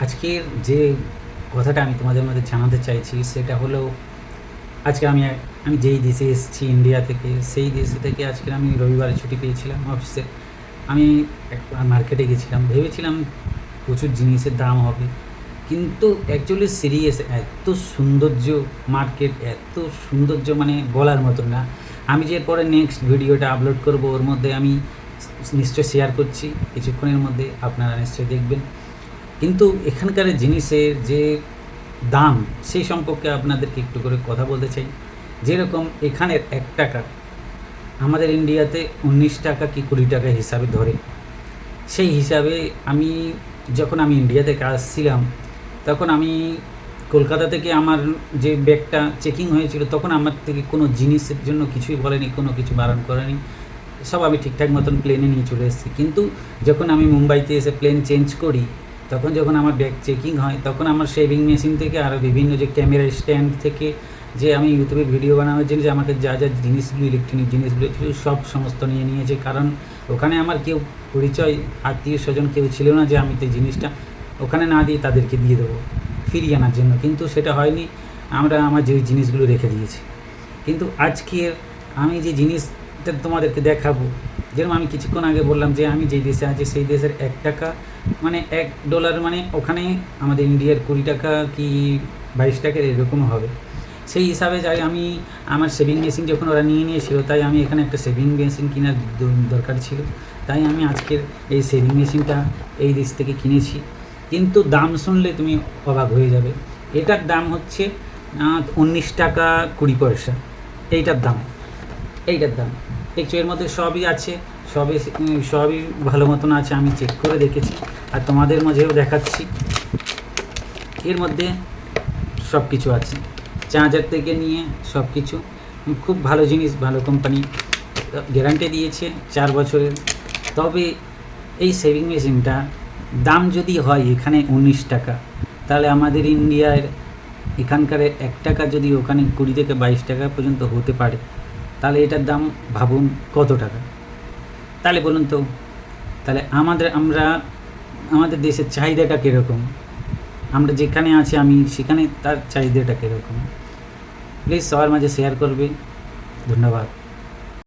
আজকের যে কথাটা আমি তোমাদের মধ্যে জানাতে চাইছি, সেটা হলো আজকে আমি আমি যেই দেশে এসেছি ইন্ডিয়া থেকে, সেই দেশে থেকে আজকে আমি রবিবারে ছুটি পেয়েছিলাম অফিসে আমি একবার মার্কেটে গেছিলাম, ভেবেছিলাম প্রচুর জিনিসের দাম হবে। কিন্তু অ্যাকচুয়ালি সিরিয়াস এত সৌন্দর্য মার্কেট এত সৌন্দর্য মানে বলার মতো না। আমি যে পরে নেক্সট ভিডিওটা আপলোড করব, ওর মধ্যে আমি নিশ্চয় শেয়ার করছি। কিছুক্ষণের মধ্যে আপনারা নিশ্চয়ই দেখবেন। কিন্তু এখানকার জিনিসের যে দাম, সেই সম্পর্কে আপনাদেরকে একটু করে কথা বলতে চাই। যেরকম এখানের এক টাকা, আমাদের ইন্ডিয়াতে উনিশ টাকা কি কুড়ি টাকা হিসাবে ধরে। সেই হিসাবে আমি যখন আমি ইন্ডিয়া থেকে আসছিলাম তখন আমি কলকাতা থেকে আমার যে ব্যাগটা চেকিং হয়েছিল, তখন আমার থেকে কোনো জিনিসের জন্য কিছুই বলেনি, কোনো কিছু বারণ করেনি। সব আমি ঠিকঠাক মতন প্লেনে নিয়ে চলে এসেছি। কিন্তু যখন আমি মুম্বাইতে এসে প্লেন চেঞ্জ করি তখন যখন আমার ব্যাগ চেকিং হয়, তখন আমার শেভিং মেশিন থেকে আরও বিভিন্ন যে ক্যামেরা স্ট্যান্ড থেকে যে আমি ইউটিউবে ভিডিও বানানোর জন্য যে আমাকে যা যা জিনিসগুলো ইলেকট্রনিক জিনিসগুলো ছিল, সব সমস্ত নিয়ে নিয়েছে। কারণ ওখানে আমার কেউ পরিচয়, আত্মীয় স্বজন কেউ ছিল না যে আমি তো জিনিসটা ওখানে না দিয়ে তাদেরকে দিয়ে দেবো, ফিরিয়ে আনার জন্য। কিন্তু সেটা হয়নি, আমরা আমার যে জিনিসগুলো রেখে দিয়েছি। কিন্তু আজকের আমি যে জিনিসটা তোমাদেরকে দেখাবো যেরকম আমি কিছুক্ষণ আগে বললাম যে আমি যেই দেশে আছি, সেই দেশের এক টাকা মানে এক ডলার মানে ওখানে আমাদের ইন্ডিয়ার কুড়ি টাকা কি বাইশ টাকার এরকম হবে। সেই হিসাবে যাই, আমি আমার সেভিং মেশিন যখন ওরা নিয়ে নিয়েছিল, তাই আমি এখানে একটা সেভিং মেশিন কেনার দরকার ছিল। তাই আমি আজকের এই সেভিং মেশিনটা এই দেশ থেকে কিনেছি। কিন্তু দাম শুনলে তুমি অবাক হয়ে যাবে। এটার দাম হচ্ছে উনিশ টাকা কুড়ি পয়সা। এইটার দাম এইটার দাম। দেখছ, এর মধ্যে সবই আছে, সবই সবই ভালো মতন আছে, আমি চেক করে দেখেছি। আর তোমাদের মাঝেও দেখাচ্ছি। এর মধ্যে সব কিছু আছে। চার্জার থেকে নিয়ে সব কিছু খুব ভালো জিনিস, ভালো কোম্পানি গ্যারান্টি দিয়েছে চার বছরের। তবে এই সেভিং মেশিনটা দাম যদি হয় এখানে উনিশ টাকা, তাহলে আমাদের ইন্ডিয়ার এখানকার এক টাকা যদি ওখানে কুড়ি থেকে বাইশ টাকা পর্যন্ত হতে পারে। তাহলে এটার দাম ভাবুন কত টাকা? তাহলে বলুন তো, তাহলে আমাদের, আমরা, আমাদের দেশের চাহিদাটা কীরকম? আমরা যেখানে আছি আমি সেখানে তার চাহিদাটা কীরকম? প্লিজ সবার মাঝে শেয়ার করবে। ধন্যবাদ।